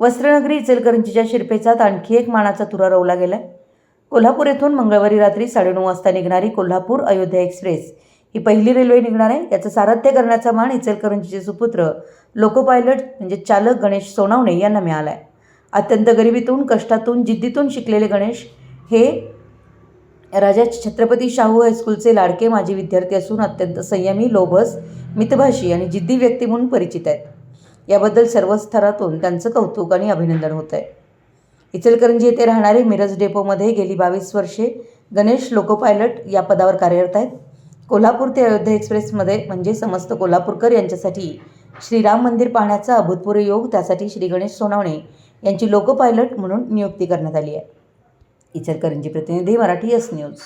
वस्त्रनगरी इचलकरंजीच्या शिरपेचात आणखी एक मानाचा तुरा रोवला गेलाय. कोल्हापूर येथून मंगळवारी रात्री साडेनऊ वाजता निघणारी कोल्हापूर अयोध्या एक्सप्रेस ही पहिली रेल्वे निघणार आहे. याचं सारथ्य करण्याचा मान इचलकरंजीचे सुपुत्र लोको पायलट म्हणजे चालक गणेश सोनावणे यांना मिळाला आहे अत्यंत गरिबीतून कष्टातून जिद्दीतून शिकलेले गणेश हे राजा छत्रपती शाहू हायस्कूलचे लाडके माजी विद्यार्थी असून अत्यंत संयमी लोभस मितभाषी आणि जिद्दी व्यक्ती म्हणून परिचित आहेत. याबद्दल सर्व स्तरातून त्यांचं कौतुक आणि अभिनंदन होत आहे इचलकरंजी येथे राहणारे मिरज डेपोमध्ये गेली बावीस वर्षे गणेश लोको पायलट या पदावर कार्यरत आहेत. कोल्हापूर ते अयोध्या एक्सप्रेसमध्ये म्हणजे समस्त कोल्हापूरकर यांच्यासाठी श्रीराम मंदिर पाहण्याचा अभूतपूर्व योग त्यासाठी श्री गणेश सोनावणे यांची लोको पायलट म्हणून नियुक्ती करण्यात आली आहे. इचलकरंजी प्रतिनिधी मराठी एस न्यूज